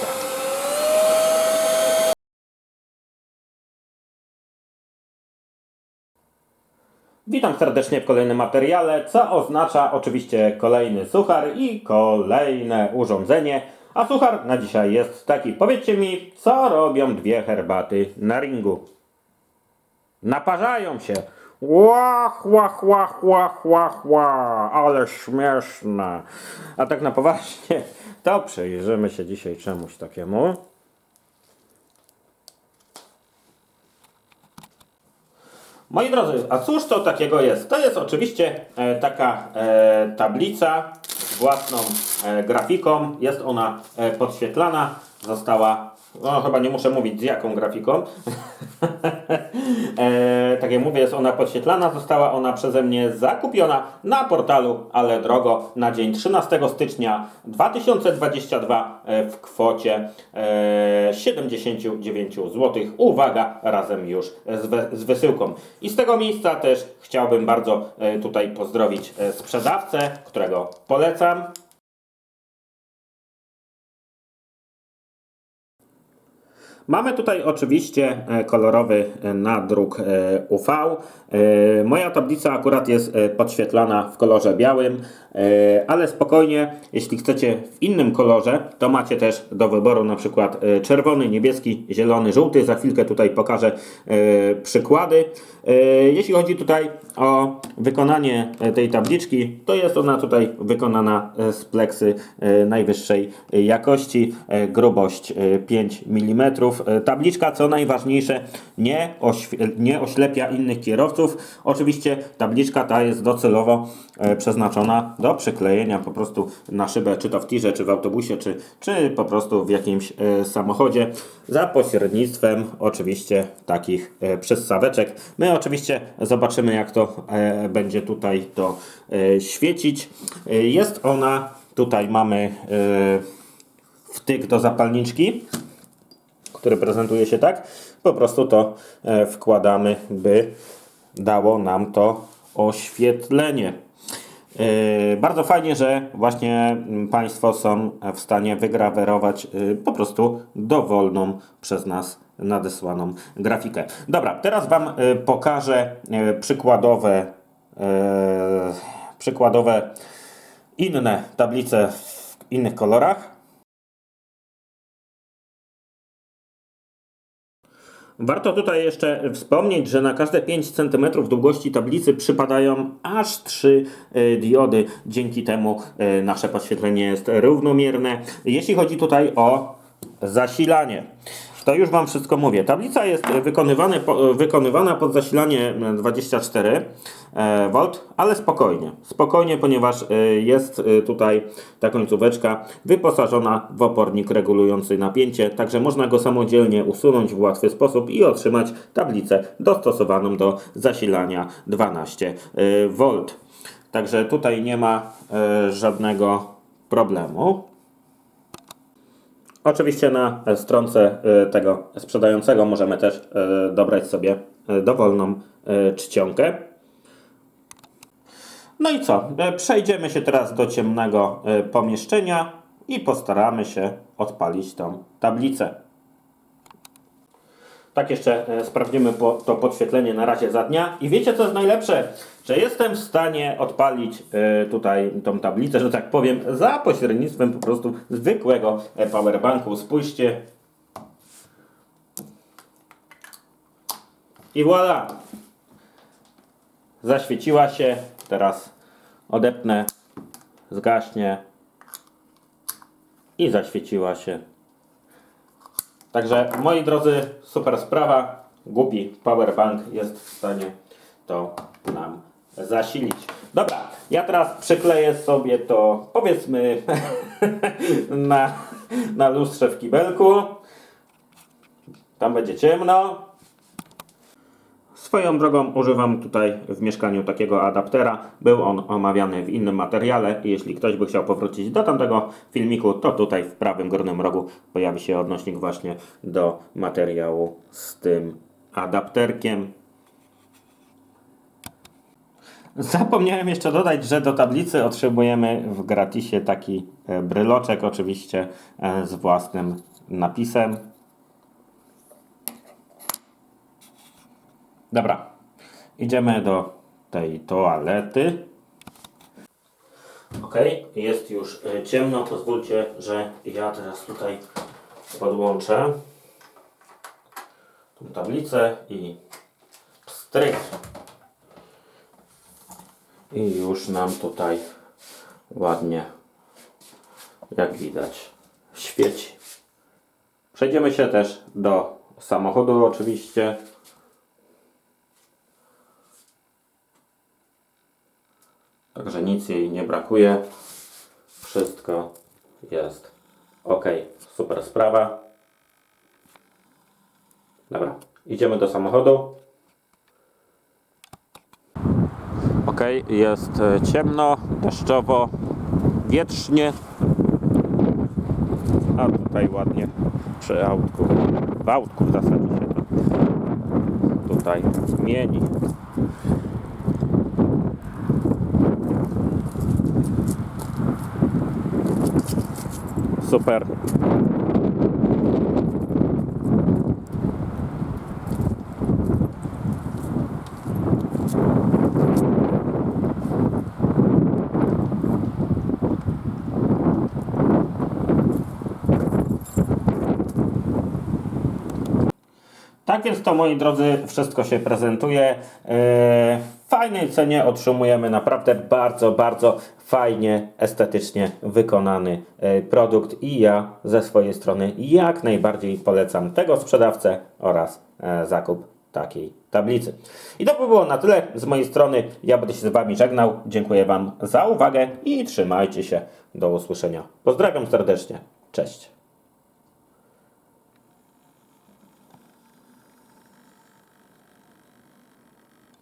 tep. Witam serdecznie w kolejnym materiale, co oznacza oczywiście kolejny suchar i kolejne urządzenie. A suchar na dzisiaj jest taki. Powiedzcie mi, co robią dwie herbaty na ringu? Naparzają się. Łach, łach, łach, łach, łach, ale śmieszne. A tak na poważnie, to przyjrzymy się dzisiaj czemuś takiemu. Moi drodzy, a cóż to takiego jest? To jest oczywiście e, taka e, tablica z własną e, grafiką. Jest ona e, podświetlana. Została, no chyba nie muszę mówić z jaką grafiką. e, tak jak mówię, jest ona podświetlana. Została ona przeze mnie zakupiona na portalu Ale Drogo na dzień 13 stycznia 2022 e, w kwocie e, 79 zł. Uwaga, razem już z, we, z wysyłką. I z tego miejsca też chciałbym bardzo e, tutaj pozdrowić e, sprzedawcę, którego polecam. Mamy tutaj oczywiście e, kolorowy e, nadruk e, UV. Moja tablica akurat jest podświetlana w kolorze białym, ale spokojnie, jeśli chcecie w innym kolorze, to macie też do wyboru na przykład czerwony, niebieski, zielony, żółty. Za chwilkę tutaj pokażę przykłady. Jeśli chodzi tutaj o wykonanie tej tabliczki, to jest ona tutaj wykonana z pleksy najwyższej jakości, grubość e, 5 mm. E, Tabliczka, co najważniejsze, nie, nie oślepia innych kierowców. Oczywiście tabliczka ta jest docelowo e, przeznaczona do przyklejenia po prostu na szybę, czy to w tirze, czy w autobusie, czy, czy po prostu w jakimś e, samochodzie, za pośrednictwem oczywiście takich przystaweczek. My oczywiście zobaczymy, jak to będzie tutaj to świecić. Jest ona, tutaj mamy wtyk do zapalniczki, który prezentuje się tak. Po prostu to e, wkładamy, by dało nam to oświetlenie. E, Bardzo fajnie, że właśnie mm, Państwo są w stanie wygrawerować e, po prostu dowolną przez nas nadesłaną grafikę. Dobra, teraz Wam e, pokażę e, przykładowe, przykładowe inne tablice w innych kolorach. Warto tutaj jeszcze wspomnieć, że na każde 5 cm długości tablicy przypadają aż 3 e, diody. Dzięki temu e, nasze podświetlenie jest równomierne. Jeśli chodzi tutaj o zasilanie, to już Wam wszystko mówię. Tablica jest po- wykonywana pod zasilanie 24 e, V, ale spokojnie. Spokojnie, ponieważ e, jest e, tutaj ta końcóweczka wyposażona w opornik regulujący napięcie, także można go samodzielnie usunąć w łatwy sposób i otrzymać tablicę dostosowaną do zasilania 12 V. Także tutaj nie ma e, żadnego problemu. Oczywiście na stronce e, tego sprzedającego możemy też e, dobrać sobie e, dowolną e, czcionkę. No i co? E, Przejdziemy się teraz do ciemnego e, pomieszczenia i postaramy się odpalić tą tablicę. Tak jeszcze e, sprawdzimy to podświetlenie na razie za dnia. I wiecie co jest najlepsze? Że jestem w stanie odpalić tutaj tą tablicę, że tak powiem, za pośrednictwem po prostu zwykłego powerbanku. Spójrzcie. I voilà! Zaświeciła się. Teraz odepnę, zgaśnie i zaświeciła się. Także moi drodzy, super sprawa. Głupi powerbank jest w stanie to nam zasilić. Dobra, ja teraz przykleję sobie to powiedzmy na, na lustrze w kibelku. Tam będzie ciemno. Swoją drogą używam tutaj w mieszkaniu takiego adaptera. Był on omawiany w innym materiale jeśli ktoś by chciał powrócić do tamtego filmiku, to tutaj w prawym górnym rogu pojawi się odnośnik właśnie do materiału z tym adapterkiem. Zapomniałem jeszcze dodać, że do tablicy otrzymujemy w gratisie taki e, bryloczek, oczywiście e, z własnym napisem. Dobra, idziemy do tej toalety. Ok, jest już e, ciemno. Pozwólcie, że ja teraz tutaj podłączę tą tablicę i pstryk. I już nam tutaj ładnie, jak widać, świeci. Przejdziemy się też do samochodu oczywiście. Także nic jej nie brakuje. Wszystko jest ok. Super sprawa. Dobra, idziemy do samochodu. Ok, jest e, ciemno, deszczowo, wietrznie. A tutaj ładnie przy autku, w autku w zasadzie się to tutaj mieni. Super. Tak więc to moi drodzy, wszystko się prezentuje. W fajnej cenie otrzymujemy naprawdę bardzo, bardzo fajnie, estetycznie wykonany e, produkt i ja ze swojej strony jak najbardziej polecam tego sprzedawcę oraz e, zakup takiej tablicy. I to by było na tyle z mojej strony. Ja będę się z Wami żegnał. Dziękuję Wam za uwagę i trzymajcie się. Do usłyszenia. Pozdrawiam serdecznie. Cześć.